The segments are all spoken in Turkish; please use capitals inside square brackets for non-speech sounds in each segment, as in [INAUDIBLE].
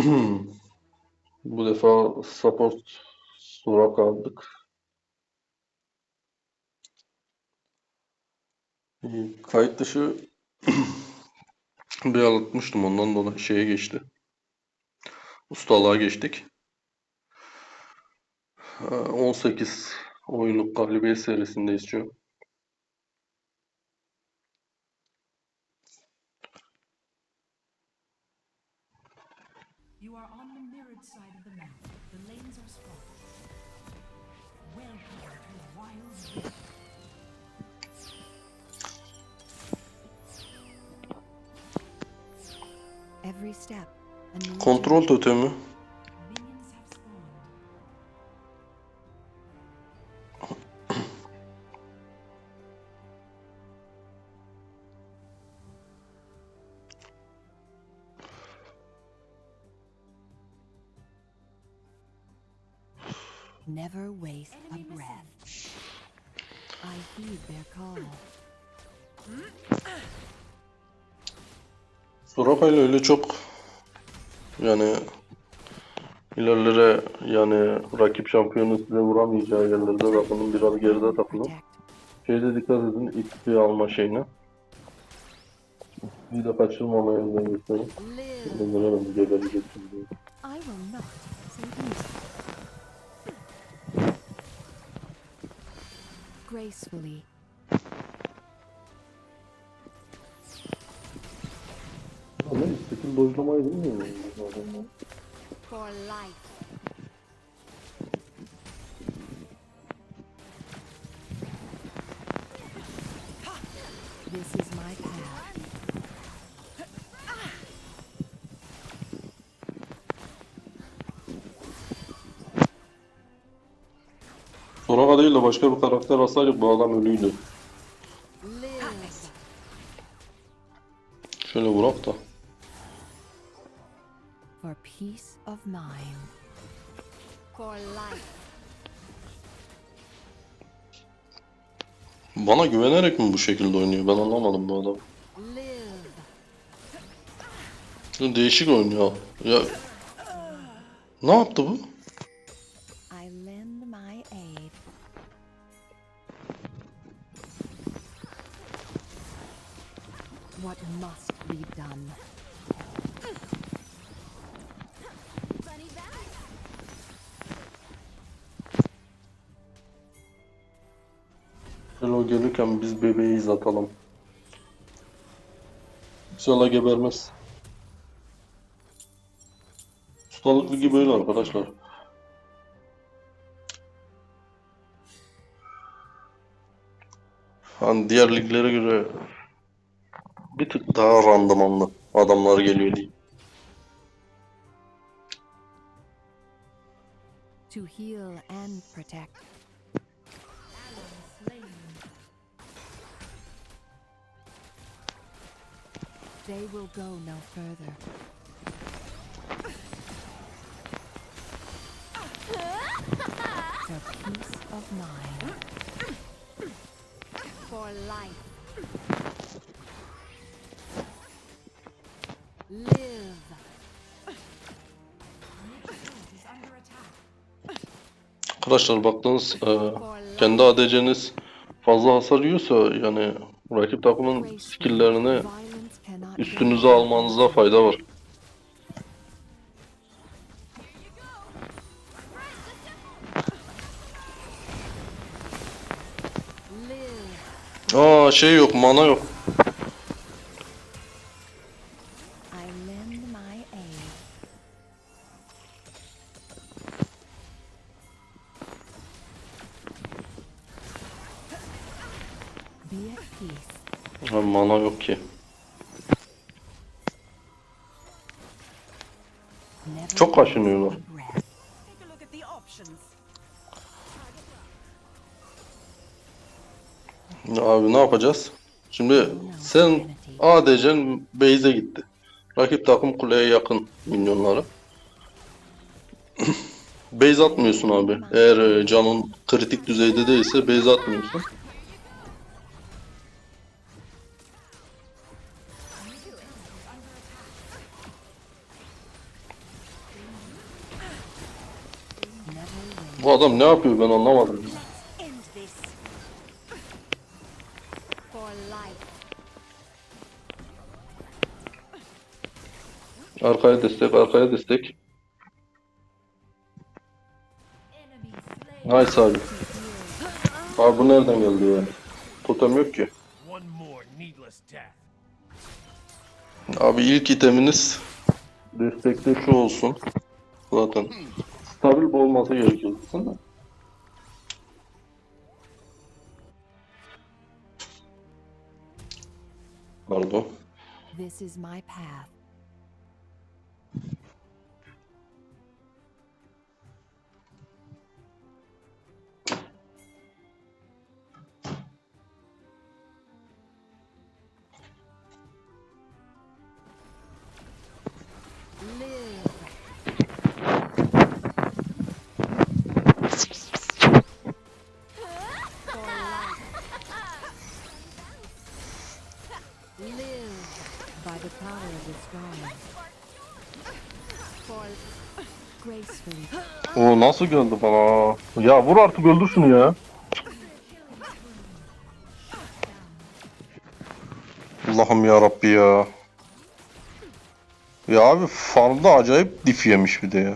[CLEARS THROAT] Bu defa support Surak aldık. Kayıt dışı [CLEARS THROAT] bir anlatmıştım ondan dolayı şeye geçti. Ustalığa geçtik. Ee, 18 oyunluk galibiyet serisindeyiz şu. Kontrol totemi. Soraka ile öyle çok yani ilerlere yani rakip şampiyonu size vuramayacağı yerlerde takılın biraz geride takılın. Şeyde dikkat edin XP alma şeyine. Bir de kaçırmamaya özen gösterin. Bunlara ben gebereceksin diye. I will not say easy. Gracefully. Dojlamayı bilmiyor adamlar? For life. This is my path. Soraka değil de başka bir karakter alsaydık bu adam ölüydü. Şöyle vurak da. Peace of mind. For life. Bana güvenerek mi bu şekilde oynuyor? Ben anlamadım bu adam. Değişik oynuyor. Ya ne yaptı bu? Bebeği izlatalım. İnşallah gebermez. Ustalık ligi böyle arkadaşlar. Hani diğer liglere göre bir tık daha randımanlı adamlar geliyor diye. To heal and protect. They will go no further. For peace of mind. For life. Live. Arkadaşlar baktığınız e, kendi ADC'niz fazla hasar yiyorsa yani rakip takımın skill'lerini üstünüze almanıza fayda var. Aa şey yok, mana yok. Ha, mana yok ki. The options. Abi ne yapacağız? Şimdi sen ADC'n base'e gitti. Rakip takım kuleye yakın minyonları. [CLEARS THROAT] base atmıyorsun abi. Eğer e, canın kritik düzeyde değilse base atmıyorsun. Adam ne yapıyor ben anlamadım. Arkaya destek, arkaya destek. Nice abi. Abi bu nereden geldi ya? Totem yok ki. Abi ilk iteminiz destekte şu olsun. Zaten stabil olması gerekiyor. Mi? Pardon. This is my path. O nasıl geldi bana? Ya vur artık öldür şunu ya. Allah'ım ya Rabbi ya. Ya abi farmda acayip dif yemiş bir de ya.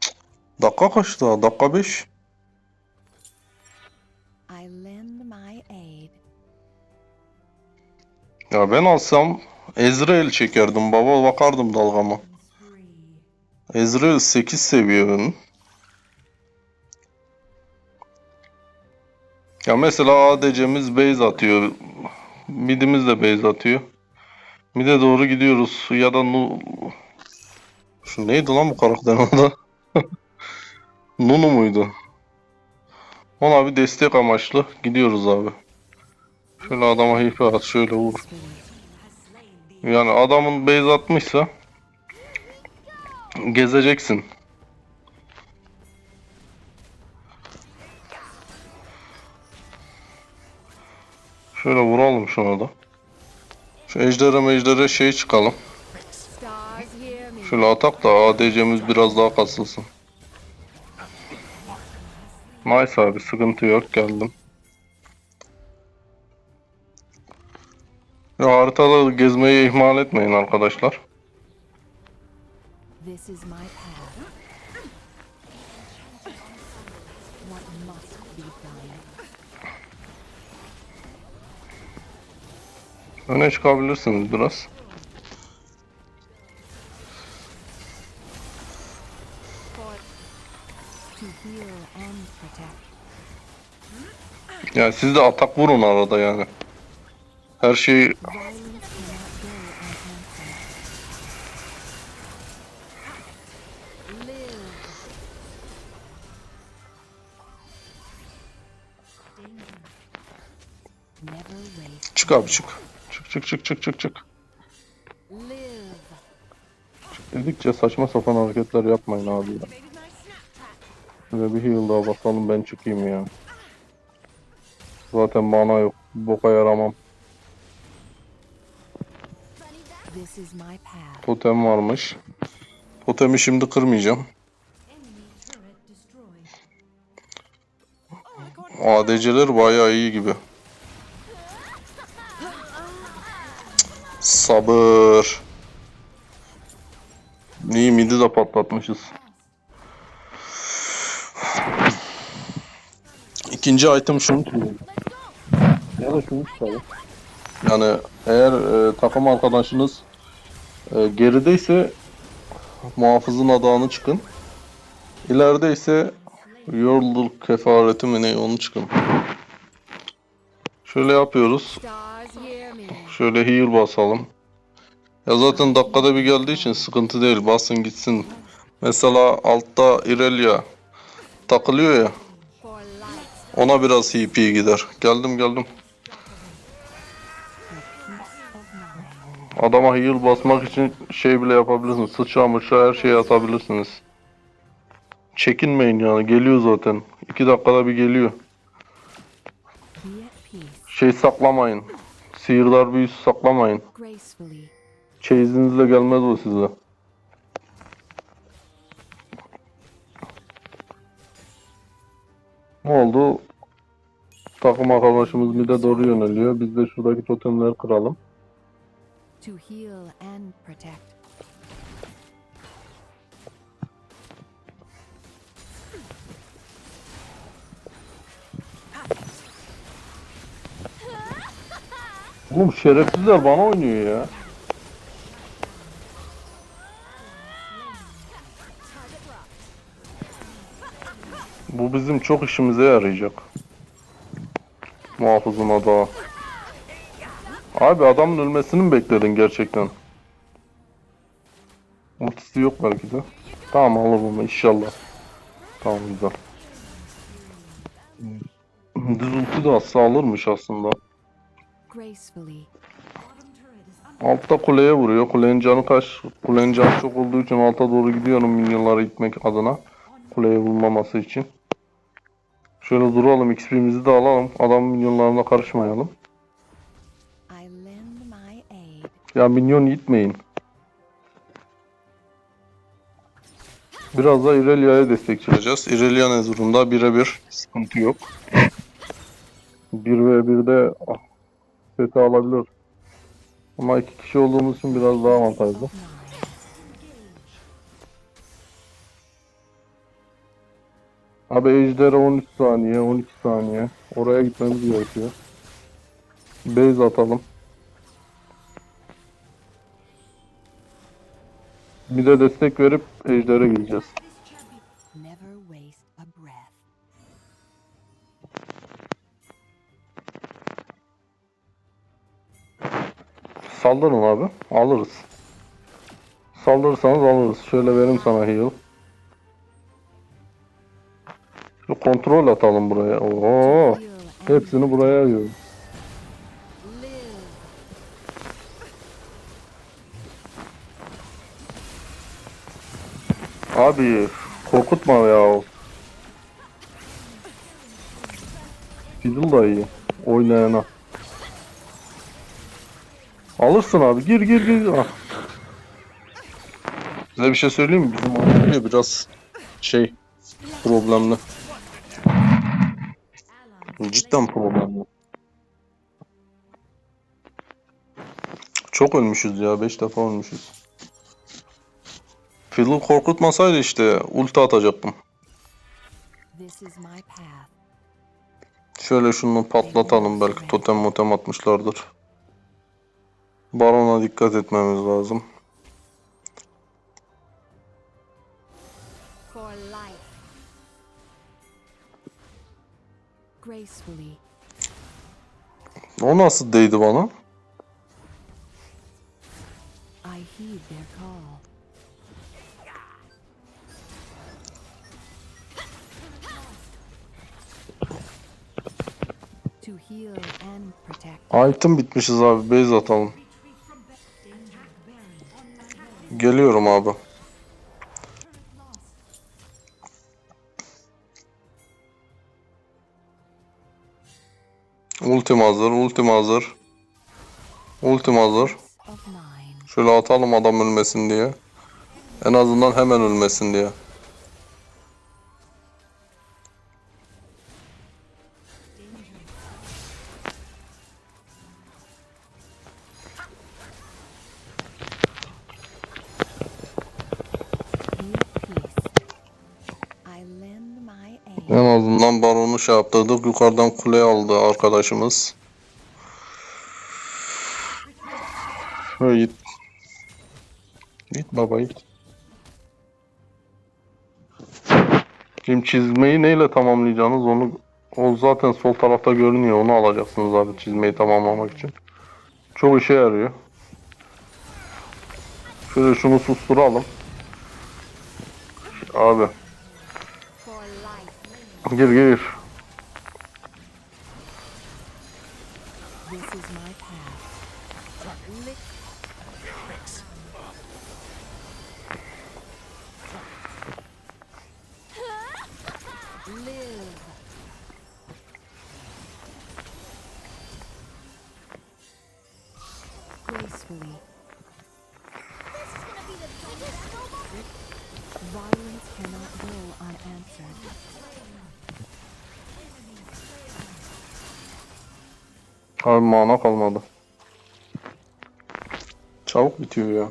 Cık. Dakika kaç daha? Dakika 5. I lend my aid. Ya ben alsam Ezreal çekerdim baba bakardım dalgama. Ezreal 8 seviye benim. Ya mesela ADC'miz base atıyor. Midimiz de base atıyor. Mid'e doğru gidiyoruz. Ya da Nu... Şu neydi lan bu karakterin adı? [LAUGHS] Nunu muydu? Ona bir destek amaçlı gidiyoruz abi. Şöyle adama hipe at şöyle vur. Yani adamın base atmışsa gezeceksin. Şöyle vuralım şuna da. Şu ejdere mejdere şey çıkalım. Şöyle atak da ADC'miz biraz daha kasılsın. Nice abi sıkıntı yok geldim. Ya haritada gezmeyi ihmal etmeyin arkadaşlar. This is my path. What must be done? Öne çıkabilirsiniz biraz. Protect. Yani siz de atak vurun arada yani. Her şey çık abi çık. Çık çık çık çık çık çık. Live. Dedikçe saçma sapan hareketler yapmayın abi ya. Şöyle bir heal daha basalım ben çıkayım ya. Zaten mana yok. Boka yaramam. Totem varmış. Totemi şimdi kırmayacağım. ADC'ler bayağı iyi gibi. Sabır. İyi midi de patlatmışız. İkinci item şunu. Ya da şunu çıkalım. Yani eğer e, takım arkadaşınız e, gerideyse muhafızın adağını çıkın. İleride ise Yordle kefareti mi ne onu çıkın. Şöyle yapıyoruz. Şöyle heal basalım. Ya zaten dakikada bir geldiği için sıkıntı değil. Basın gitsin. Mesela altta Irelia takılıyor ya. Ona biraz HP gider. Geldim geldim. Peace of mind. Adama heal basmak için şey bile yapabilirsiniz. Sıçra mıçra her şeyi atabilirsiniz. Çekinmeyin yani. Geliyor zaten. 2 dakikada bir geliyor. Şey saklamayın. Sihirdar büyüsü saklamayın. Çeyizinizle gelmez o size. Ne oldu? Takım arkadaşımız mide doğru yöneliyor. Biz de şuradaki totemleri kıralım. To heal and protect. Oğlum şerefsizler bana oynuyor ya. Bu bizim çok işimize yarayacak. Muhafızına da. Abi adamın ölmesini mi bekledin gerçekten? Ultisi yok belki de. Tamam alır bunu inşallah. Tamam güzel. Düz ulti de atsa alırmış aslında. Altta kuleye vuruyor. Kulenin canı kaç? Kulenin canı çok olduğu için alta doğru gidiyorum minyonları itmek adına. Kuleye vurmaması için. Şöyle duralım. XP'mizi de alalım. Adam minyonlarına karışmayalım. Ya minyon itmeyin. Biraz da Irelia'ya destek çıkacağız. Irelia Nezur'unda birebir sıkıntı yok. 1 ve 1'de ah, seti alabilir. Ama iki kişi olduğumuz için biraz daha avantajlı. Abi Ejder'e 13 saniye, 12 saniye. Oraya gitmemiz gerekiyor. Base atalım. Bir de destek verip Ejder'e gideceğiz. Saldırın abi. Alırız. Saldırırsanız alırız. Şöyle verim sana heal. Şu kontrol atalım buraya. Oo. Hepsini buraya ayıyorum. Abi korkutma ya. Fiddle da iyi. Oynayana. Alırsın abi. Gir gir gir. Ah. Size bir şey söyleyeyim mi? Bizim oyun biraz şey problemli. Cidden problemli. Çok ölmüşüz ya. 5 defa ölmüşüz. Fiddle korkutmasaydı işte ulti atacaktım. Şöyle şunu patlatalım belki totem motem atmışlardır. Barona dikkat etmemiz lazım. O nasıl değdi bana? I heed their call. Item bitmişiz abi base atalım. Geliyorum abi. Ultim hazır, ultim hazır. Ultim hazır. Şöyle atalım adam ölmesin diye. En azından hemen ölmesin diye. Şey yaptırdık. Yukarıdan kule aldı arkadaşımız. Git. Git baba git. Şimdi çizmeyi neyle tamamlayacaksınız onu o zaten sol tarafta görünüyor. Onu alacaksınız abi çizmeyi tamamlamak için. Çok işe yarıyor. Şöyle şunu susturalım. Abi gir gir. Mana kalmadı. Çabuk bitiyor ya.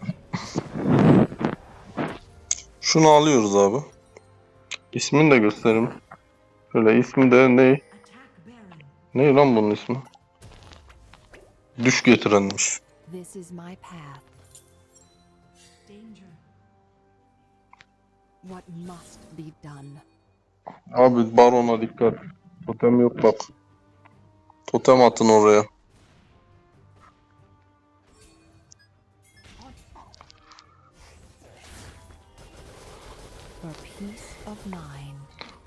[LAUGHS] Şunu alıyoruz abi. İsmini de göstereyim. Şöyle ismi de ne? Ne lan bunun ismi? Düş getirenmiş. Abi barona dikkat. Totem yok bak. Totem atın oraya.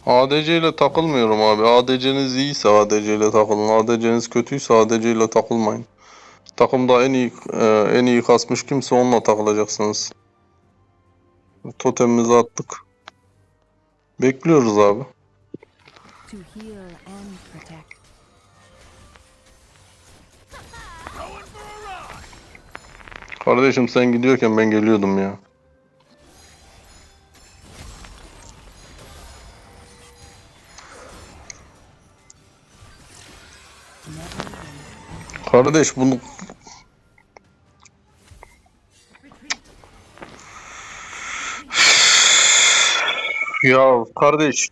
ADC ile takılmıyorum abi. ADC'niz iyiyse ADC ile takılın. ADC'niz kötüyse ADC ile takılmayın. Takımda en iyi e, en iyi kasmış kimse onunla takılacaksınız. Totemimizi attık. Bekliyoruz abi. To heal and protect. Kardeşim sen gidiyorken ben geliyordum ya. Kardeş bunu Ya kardeş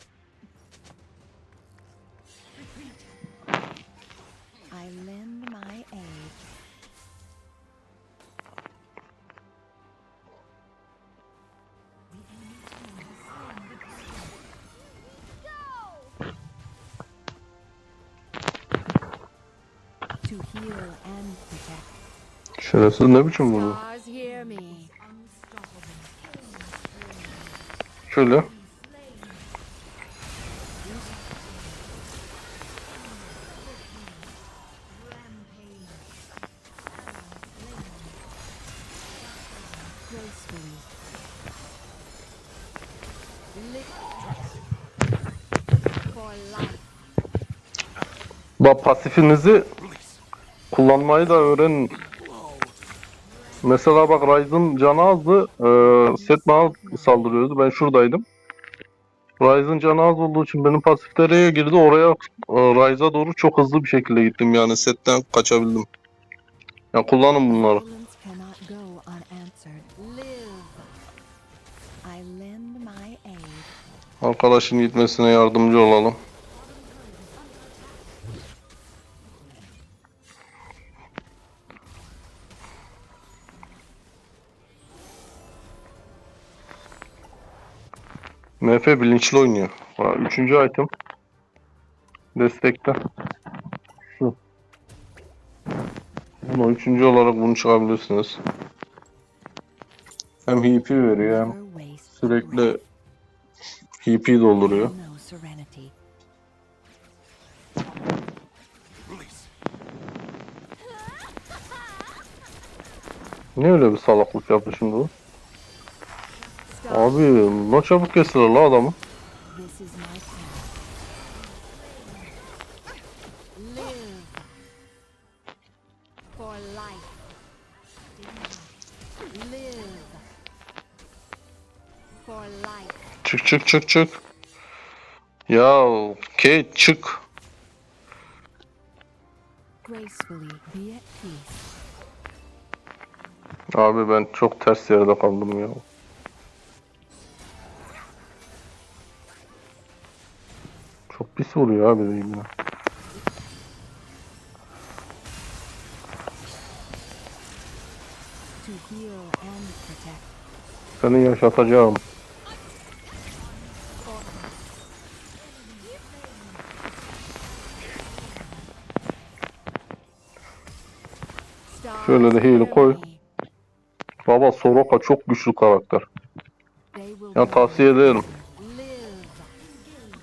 şerefsiz ne biçim me. Şöyle. Bak pasifinizi kullanmayı da öğrenin. Mesela bak Ryzen canı azdı. Ee, set bana saldırıyordu. Ben şuradaydım. Ryzen canı az olduğu için benim pasif nereye girdi oraya e, Ryze'a doğru çok hızlı bir şekilde gittim yani setten kaçabildim. Ya kullanın bunları. Arkadaşın gitmesine yardımcı olalım. MF bilinçli oynuyor. Üçüncü item. Destekte. Şu. Bunu üçüncü olarak bunu çıkabilirsiniz. Hem HP veriyor hem sürekli HP dolduruyor. Niye öyle bir salaklık yaptı şimdi bu? Abi ne çabuk kesilir la adamı. Çık çık çık çık. Ya Kate çık. Abi ben çok ters yerde kaldım ya. Pis vuruyor abi and protect. Seni yaşatacağım. Şöyle de hear koy. Baba Soroka çok güçlü karakter. Ya go tavsiye ederim.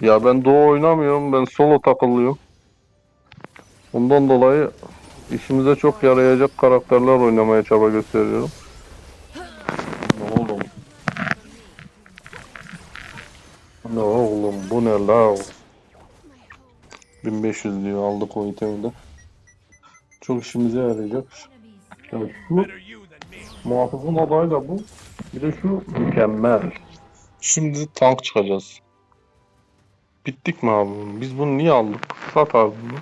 Ya ben Doğu oynamıyorum. Ben solo takılıyorum. Bundan dolayı işimize çok yarayacak karakterler oynamaya çaba gösteriyorum. Ne oğlum? Ne oğlum bu ne la? 1500 diyor aldık o itemi de. Çok işimize yarayacak. Yani şu muhafızın adayı da bu. Bir de şu mükemmel. Şimdi tank çıkacağız. Bittik mi abi? Biz bunu niye aldık? Sat abi bunu.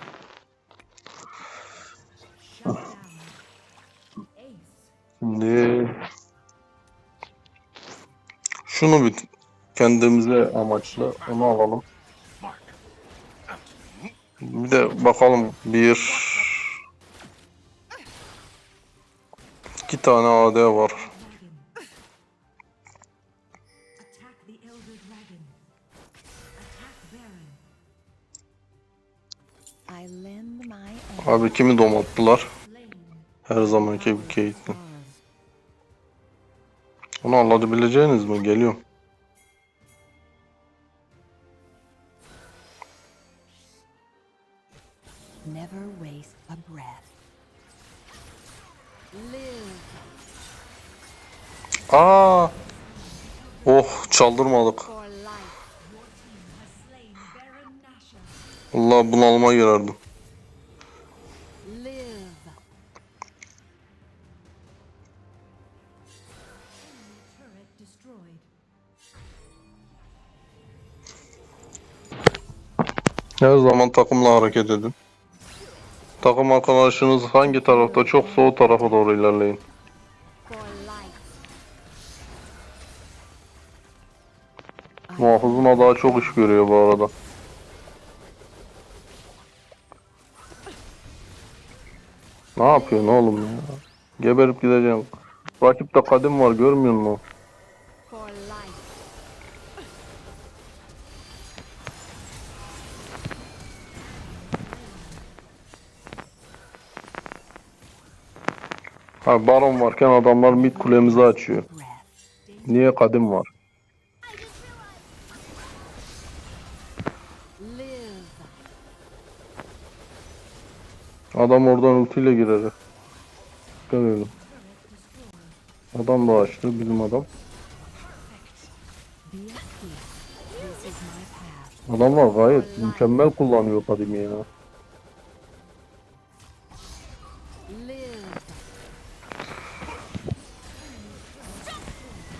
Şimdi şunu bir kendimize amaçla onu alalım. Bir de bakalım bir iki tane AD var. Abi kimi domattılar? Her zamanki gibi Caitlyn. Onu alabileceğiniz mi? Geliyorum. Never waste a breath. Live. Aa! Oh çaldırmadık. For life. Your Her zaman takımla hareket edin. Takım arkadaşınız hangi tarafta çoksa o tarafa doğru ilerleyin. Muhafızına daha çok iş görüyor bu arada. Ne yapıyorsun oğlum ya? Geberip gideceğim. Rakipte kadim var görmüyor musun? For life. Ha baron varken adamlar mid kulemizi açıyor. Niye kadim var? Adam oradan ultiyle girer. Görüyorum. Adam da açtı bizim adam. Adamlar gayet mükemmel kullanıyor kadimi ya.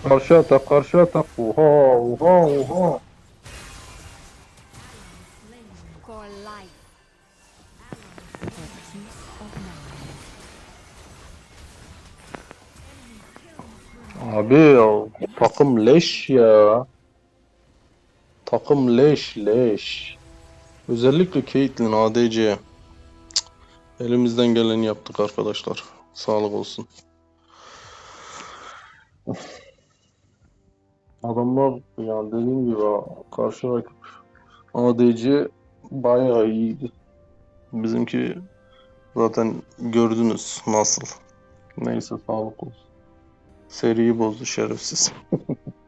Karşı atak, karşı atak. Oha, oha, oha. Abi ya takım leş ya. Takım leş leş. Özellikle Caitlyn ADC. Elimizden geleni yaptık arkadaşlar. Sağlık olsun. Adamlar yani dediğim gibi karşı rakip ADC bayağı iyiydi. Bizimki zaten gördünüz nasıl. Neyse sağlık olsun. Seriyi bozdu şerefsiz. [LAUGHS]